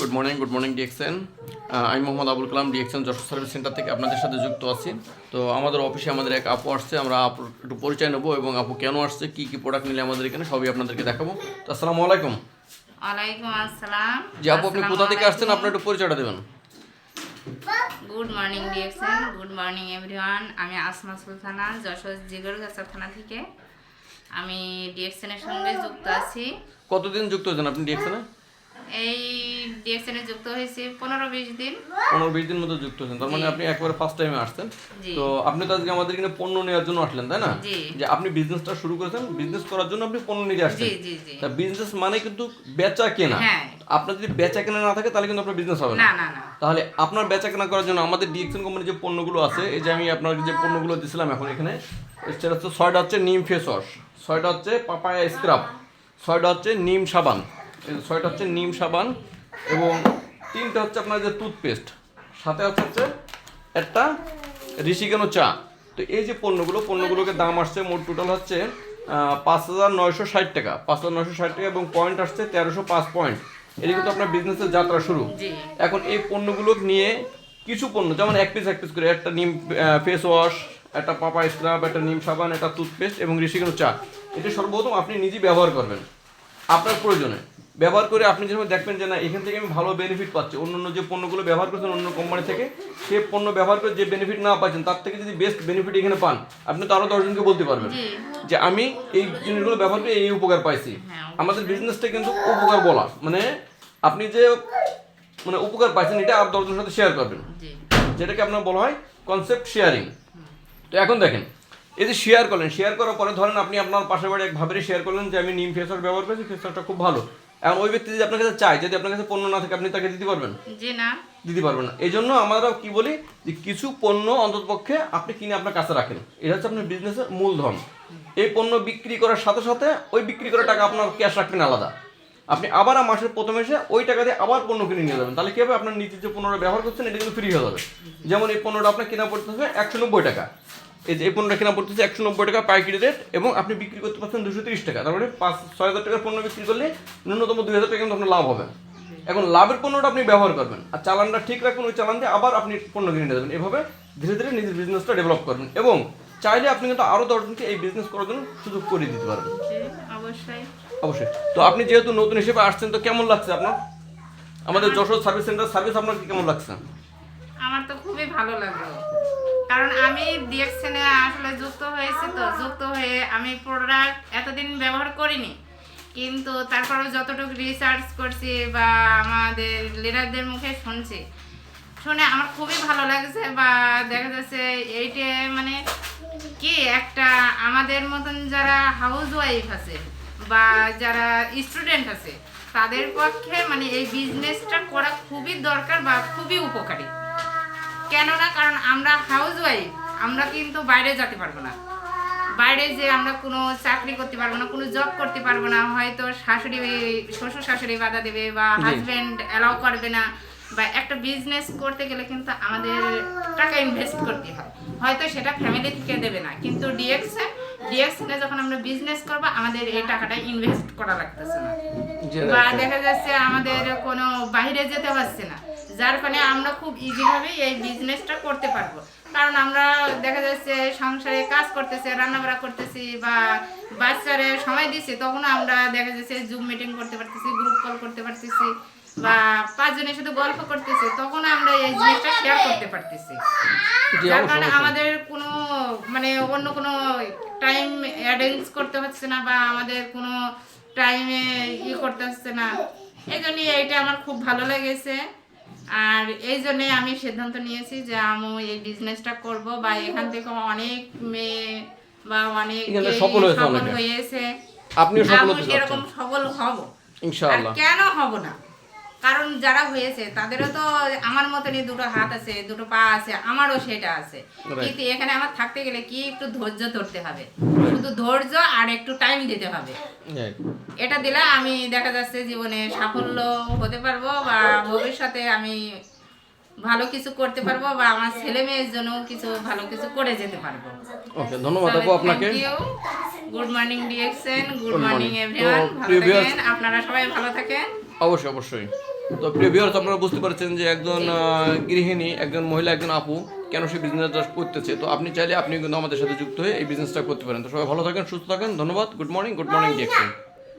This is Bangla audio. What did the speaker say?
Good morning good morning DXN আমি Mohammad Abul Kalam DXN Jessore service centre থেকে আপনাদের সাথে যুক্ত আছি। তো আমাদের অফিসে আমাদের এক আপু আসছে আমরা আপু একটু পরিচয় নেব এবং আপু কেন আসছে কী কী প্রোডাক্ট নিলে আমাদের এখানে সবই আপনাদেরকে দেখাবো। তো আসসালামু আলাইকুম। ওয়ালাইকুম আসসালাম। জি আপু আপনি কোথা থেকে আসছেন? আপনার একটু পরিচয়টা দেবেন। Good morning DXN good morning everyone আমি আসমা সুলতানা যশোর জিগরগাছা থানা থেকে। আমি ডিএক্সএনের সঙ্গে যুক্ত আছি। কতদিন যুক্ত হয়েছেন আপনি ডিএক্সএনে এই ডিএক্সএনে যুক্ত হয়েছি পনেরো বিশ দিন। পনেরো বিশ দিন মতো যুক্ত হয়েছেন। তার মানে আপনি একবারে ফার্স্ট টাইমে আসছেন। তো আপনি তো আজকে আমাদের এখানে পণ্য নেওয়ার জন্য আসলেন তাই না? যে আপনি বিজনেসটা শুরু করেছেন বিজনেস করার জন্য আপনি পণ্য নিতে আসছেন। তা বিজনেস মানে কিন্তু বেচা কেনা। হ্যাঁ। আপনার যদি বেচা কেনা না থাকে তাহলে কিন্তু আপনার বিজনেস হবে না। না না না। তাহলে আপনার বেচা কেনা করার জন্য আমাদের ডিএক্সএন কোম্পানির যে পণ্যগুলো আছে এই যে আমি আপনাকে যে পণ্যগুলো দিছিলাম এখন এখানে সেটা হচ্ছে ছয়টা হচ্ছে নিম ফেস ওয়াশ ছয়টা হচ্ছে পাপায়া স্ক্রাব ছয়টা হচ্ছে নিম সাবান ছয়টা হচ্ছে নিম সাবান এবং তিনটা হচ্ছে আপনার যে টুথপেস্ট সাথে হচ্ছে হচ্ছে একটা ঋষিকেনো চা। তো এই যে পণ্যগুলো পণ্যগুলোকে দাম আসছে মোট টোটাল হচ্ছে পাঁচ হাজার নয়শো ষাট টাকা। পাঁচ হাজার নয়শো ষাট টাকা এবং পয়েন্ট আসছে তেরোশো পাঁচ পয়েন্ট এটা কিন্তু আপনার বিজনেসের যাত্রা শুরু। এখন এই পণ্যগুলো নিয়ে কিছু পণ্য যেমন এক পিস এক পিস করে একটা নিম ফেস ওয়াশ একটা পাপা স্ক্রাব একটা নিম সাবান একটা টুথপেস্ট এবং ঋষিকেন চা। এটা সর্বপ্রথম আপনি নিজেই ব্যবহার করবেন। আপনার প্রয়োজনে। ব্যবহার করে আপনি যখন দেখবেন যে না এখান থেকে আমি ভালো বেনিফিট পাচ্ছি। অন্য অন্য যে পণ্যগুলো ব্যবহার করছেন অন্য কোম্পানি থেকে সে পণ্য ব্যবহার করে যে বেনিফিট না পাচ্ছেন তার থেকে যদি বেস্ট বেনিফিট এখানে পান আপনি তো আরও দশজনকে বলতে পারবেন যে আমি এই জিনিসগুলো ব্যবহার করে এই উপকার পাইছি। হ্যাঁ। আমাদের বিজনেসটা কিন্তু উপকার বলা। মানে আপনি যে মানে উপকার পাইছেন এটা আর দশজনের সাথে শেয়ার করবেন। যেটাকে আপনার বলা হয় কনসেপ্ট শেয়ারিং তো এখন দেখেন এই যে শেয়ার করলেন শেয়ার করার পরে ধরেন আপনি আপনার পাশের বাড়ি এক ভাবেরই শেয়ার করলেন যে আমি নিম ফেস ওয়াশ ব্যবহার করেছি ফেস ওয়াশটা খুব ভালো। এখন ওই ব্যক্তি যদি আপনার কাছে চায় যদি আপনার কাছে পণ্য না থাকে আপনি তাকে দিতে পারবেন? জি না। দিতে পারবেন না। এই জন্য আমরা কি বলি যে কিছু পণ্য অন্ততপক্ষে আপনি কিনে আপনার কাছে রাখেন। এটা হচ্ছে আপনার বিজনেসের মূলধন। এই পণ্য বিক্রি করার সাথে সাথে ওই বিক্রি করা টাকা আপনার ক্যাশ রাখবেন আলাদা। আপনি আবার মাসের প্রথমে এসে ওই টাকা দিয়ে আবার পণ্য কিনে নিয়ে যাবেন। তাহলে কি হবে? আপনার নিজের যে পণ্যটা ব্যবহার করছেন এটা কিন্তু ফ্রি হয়ে যাবে। যেমন এই পণ্যটা আপনার কেনা পড়তে হবে একশো নব্বই টাকা। এই যে এই পণ্যটা কেনা পড়তেছে একশো নব্বই টাকা পাইকারি রেট এবং আপনি বিক্রি করতে পারছেন দুশো তিরিশ টাকা। তার মানে পাঁচ ছয় হাজার টাকার পণ্য বিক্রি করলে ন্যূনতম দুই হাজার টাকা কিন্তু আপনার লাভ হবে। এখন লাভের পণ্যটা আপনি ব্যবহার করবেন আর চালানটা ঠিক রাখবেন ওই চালান দিয়ে আবার আপনি পণ্য কিনে নিয়ে যাবেন। এভাবে ধীরে ধীরে নিজের বিজনেসটা ডেভেলপ করবেন এবং চাইলে আপনি কিন্তু আরও দশজনকে এই বিজনেস করার জন্য সুযোগ করে দিতে পারবেন। অবশ্যই। অবশ্যই। তো আপনি যেহেতু নতুন হিসেবে আসছেন তো কেমন লাগছে আপনার? আমাদের যশোর সার্ভিস সেন্টার সার্ভিস আপনার কি কেমন লাগছে? আমার তো খুবই ভালো লাগল। কারণ আমি ডিএক্সএনে আসলে যুক্ত হয়েছি তো, যুক্ত হয়ে আমি প্রোডাক্ট এতদিন ব্যবহার করিনি। কিন্তু তারপরেও যতটুকু রিসার্চ করছি বা আমাদের লিডারদের মুখে শুনছি, শুনে আমার খুবই ভালো লাগছে বা দেখা যাচ্ছে এইটা মানে কি একটা আমাদের মতন যারা হাউস ওয়াইফ আছে বা যারা স্টুডেন্ট আছে, তাদের পক্ষে মানে এই বিজনেসটা করা খুবই দরকার বা খুবই উপকারী। কেননা কারণ আমরা হাউস ওয়াইফ আমরা কিন্তু বাইরে যেতে পারব না। বাইরে যে আমরা কোনো চাকরি করতে পারব না কোনো জব করতে পারব না হয়তো শাশুড়ি শ্বশুর শাশুড়ি বাধা দেবে বা হাজব্যান্ড অ্যালাউ করবে না বা একটা বিজনেস করতে গেলে কিন্তু আমাদের টাকা ইনভেস্ট করতে হয়। হয়তো সেটা ফ্যামিলি থেকে দেবে না কিন্তু ডিএক্সে ডিএক্সে যখন আমরা বিজনেস করব আমাদের এই টাকাটা ইনভেস্ট করা লাগতেছে না। বা দেখা যাচ্ছে আমাদের কোনো বাইরে যেতে পারছে না যার ফলে আমরা খুব ইজিভাবে এই বিজনেসটা করতে পারব। কারণ আমরা দেখা যাচ্ছে সংসারে কাজ করতেছে রান্নাবাড়া করতেছি বা বাচ্চারে সময় দিচ্ছি তখন আমরা দেখা যাচ্ছে জুম মিটিং করতে পারতেছি গ্রুপ কল করতে পারতেছি বা পাঁচজনের সাথে গল্প করতেছি তখন আমরা এই জিনিসটা শেয়ার করতে পারতেছি। যার কারণে আমাদের কোনো মানে অন্য কোনো টাইম অ্যারেঞ্জ করতে হচ্ছে না বা আমাদের কোনো টাইমে ই করতে হচ্ছে না। এই জন্য এইটা আমার খুব ভালো লেগেছে। আর এই জন্যে আমি সিদ্ধান্ত নিয়েছি যে আমি এই বিজনেসটা করব বা এখান থেকে অনেক মেয়ে বা অনেক সফল হয়েছে সফল যাচ্ছেন সফল হব। ইনশাআল্লাহ। কেন হব না? কারণ যারা হয়েছে তাদেরও তো আমার মতনই দুটো হাত আছে দুটো পা আছে আমারও সেটা আছে। কিন্তু এখানে আমার থাকতে গেলে কি একটু ধৈর্য ধরতে হবে? শুধু ধৈর্য আর একটু টাইম দিতে হবে। এটা দিলে আমি দেখা যাচ্ছে জীবনে সাফল্য হতে পারব বা ভবিষ্যতে আমি ভালো কিছু করতে পারব বা আমার ছেলে মেয়ের জন্য কিছু ভালো কিছু করে যেতে পারব। ওকে ধন্যবাদ আপু আপনাকে। Good morning DXN good morning. Everyone ভালো থাকেন। আপনারা সবাই ভালো থাকেন। অবশ্যই অবশ্যই। তো প্রিয় ভিউয়ার্স আপনারা বুঝতে পারছেন যে একজন গৃহিণী, একজন মহিলা, একজন আপু কেন সেই বিজনেসটা করতেছে? তো আপনি চাইলে আপনি কিন্তু আমাদের সাথে যুক্ত হয়ে এই বিজনেসটা করতে পারেন। তো সবাই ভালো থাকেন, সুস্থ থাকেন, ধন্যবাদ good morning good morning DXN